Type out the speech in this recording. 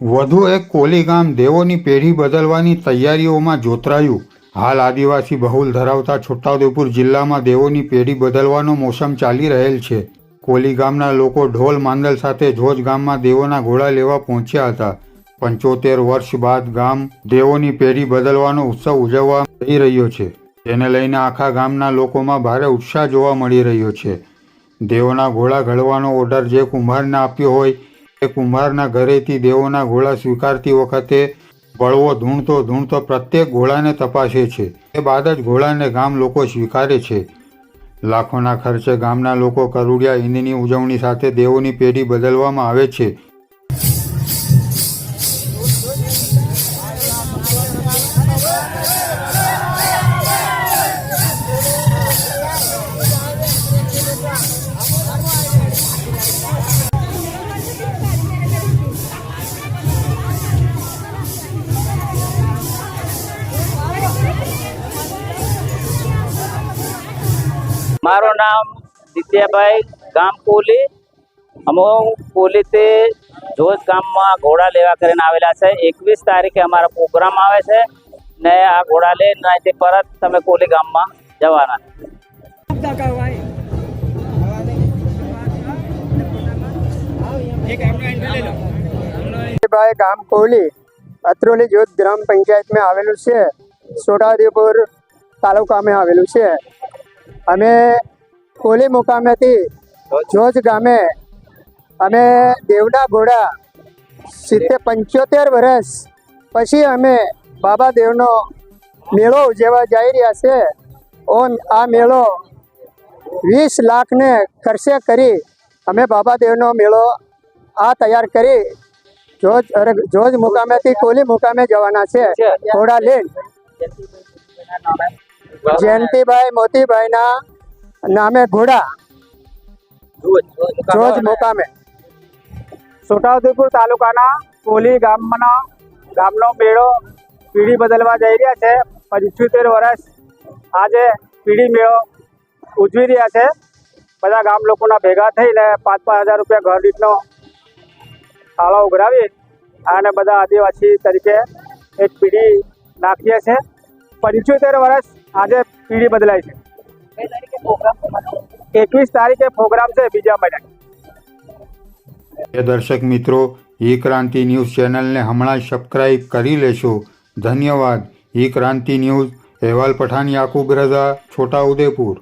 વધુ એક કોલી ગામ દેવોની પેઢી બદલવાની તૈયારીઓમાં જોતરાયું. હાલ આદિવાસી બહુલ ધરાવતા છોટાઉદેપુર જિલ્લામાં દેવોની પેઢી બદલવાનો મોસમ ચાલી રહેલ છે. કોલી ગામના લોકો ઢોલ માંદલ સાથે જોજ ગામમાં દેવોના ઘોડા લેવા પહોંચ્યા હતા. પંચોતેર વર્ષ બાદ ગામ દેવોની પેઢી બદલવાનો ઉત્સવ ઉજવવા જઈ રહ્યો છે. તેને લઈને આખા ગામના લોકોમાં ભારે ઉત્સાહ જોવા મળી રહ્યો છે. દેવોના ઘોડા ઘડવાનો ઓર્ડર જે કુંભારને આપ્યો હોય એ કુંભારના ઘરેથી દેવોના ઘોડા સ્વીકારતી વખતે બળવો ધૂણતો ધૂણતો પ્રત્યેક ઘોડાને તપાસે છે. એ બાદ જ ઘોડાને ગામ લોકો સ્વીકારે છે. લાખોના ખર્ચે ગામના લોકો કરુડિયા, ઈંદની ઉજવણી સાથે દેવોની પેઢી બદલવામાં આવે છે. મારું નામ દિત્યાભાઈ ગામ કોલી અમે કોલીથી જોજ ગામમાં ઘોડા લેવા કરીને આવેલા છે. એકવીસ તારીખે અમારો પ્રોગ્રામ આવે છે ને આ ઘોડા લઈને અહીંથી પરત તમે કોલી ગામમાં જવાના. ભાઈ ગામ કોહલી અત્રોલી જૂથ ગ્રામ પંચાયતમાં આવેલું છે. છોટાઉદેપુર તાલુકામાં આવેલું છે. અમે કોલી મુકામેથી જોજ ગામે અમે દેવના ઘોડા સિત્તેર પંચોતેર વર્ષ પછી અમે બાબા દેવનો મેળો ઉજવવા જઈ રહ્યા છે. ઓન આ મેળો વીસ લાખને ખર્ચે કરી અમે બાબા દેવનો મેળો આ તૈયાર કરી જોજ અરે જોજ મુકામેથી કોલી મુકામે જવાના છે. ઘોડા લઈને જયંતિભાઈ મોતીભાઈના નામે ઘોડા. જોજ મુકામે. છોટાઉદેપુર તાલુકાના કોલી ગામના ગામનો મેળો પીઢી બદલવા જઈ રહ્યા છે. પંચોતેર વર્ષ આજે પીઢી મેળો ઉજવી રહ્યા છે. બધા ગામ લોકોના ભેગા થઈને પાંચ પાંચ હજાર રૂપિયા ઘર દીઠનો ફાળો ઉઘરાવી અને બધા આદિવાસી તરીકે એક પીઢી નાખીએ છીએ પંચોતેર વર્ષ આજે પીઢી બદલાય છે. એકવીસ તારીખે પ્રોગ્રામ છે બીજા મહિના દર્શક મિત્રો, ઈ ક્રાંતિ ન્યૂઝ ચેનલને હમણાં જ સબસ્ક્રાઈબ કરી લેશો. ધન્યવાદ. ઈ ક્રાંતિ ન્યૂઝ, અહેવાલ પઠાણ, યાકુબ રઝા, છોટાઉદેપુર.